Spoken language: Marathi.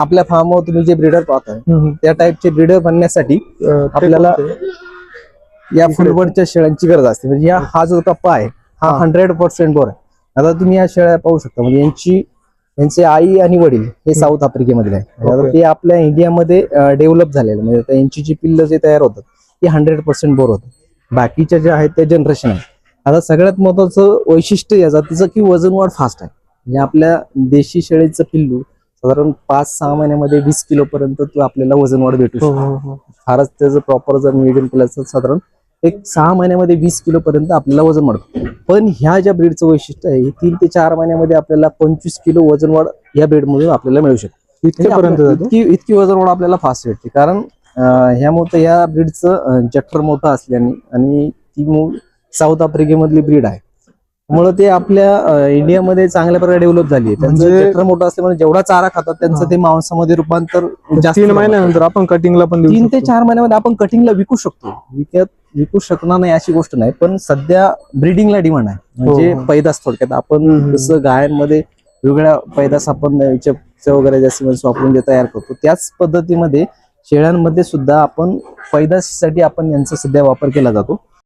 आपल्या फार्मवर तुम्ही जे ब्रीडर पाहताय. त्या टाईपचे ब्रीडर बनण्यासाठी आपल्याला? या फुलवडच्या शेळ्यांची गरज असते. म्हणजे या हा जो कप्पा आहे हा. हंड्रेड पर्सेंट बोर आहे. आता तुम्ही या शेळ्या पाहू शकता. म्हणजे यांची यांचे आई आणि वडील हे साऊथ आफ्रिकेमधले आहे. Okay. ते आपल्या इंडियामध्ये डेव्हलप झालेले. म्हणजे यांची जी पिल्लं जे तयार होतात ती हंड्रेड पर्सेंट बोर होतात. बाकीच्या ज्या आहेत त्या जनरेशन आहे आता सगळ्यात महत्वाचं वैशिष्ट्य या जातीचं की वजन वाढ फास्ट आहे. म्हणजे आपल्या देशी शेळीचं पिल्लू साधारण पाच सहा महिन्यामध्ये वीस किलो पर्यंत तो आपल्याला वजन वाढ भेटू हो, शकतो. हो, हो. फारच त्याचं प्रॉपर जर नियोजन केलं तर साधारण एक सहा महिन्यामध्ये वीस किलो पर्यंत आपल्याला वजन वाढतं. पण ह्या ज्या ब्रीडचं वैशिष्ट्य आहे हे तीन ते चार महिन्यामध्ये आपल्याला पंचवीस किलो वजन वाढ या breed मधून आपल्याला मिळू शकते. इतकी इतकी वजन वाढ आपल्याला फास्ट भेटते. कारण ह्यामुळे ह्या ब्रीडचं जठर मोठं असल्याने आणि ती मूळ साऊथ आफ्रिकेमधली ब्रीड आहे त्यामुळे ते आपल्या इंडियामध्ये चांगल्या प्रकारे डेव्हलप झाली आहे त्यांचं म्हणजे- मोठं असल्यामुळे जेवढा चारा खातात त्यांचं. ते मांसामध्ये रूपांतर जास्त तीन महिन्यानंतर आपण कटिंगला पण तीन ते. चार महिन्यामध्ये आपण कटिंगला विकू शकतो विकत विकू शकणार नाही अशी गोष्ट नाही पण सध्या ब्रीडिंगला डिमांड आहे म्हणजे हो, हो. पैदास थोडक्यात आपण. जसं गायांमध्ये वेगवेगळ्या पैदास आपण वगैरे जास्त वापरून जे तयार करतो त्याच पद्धतीमध्ये शेळ्यांमध्ये सुद्धा आपण पैदाशीसाठी आपण यांचा सध्या वापर केला जातो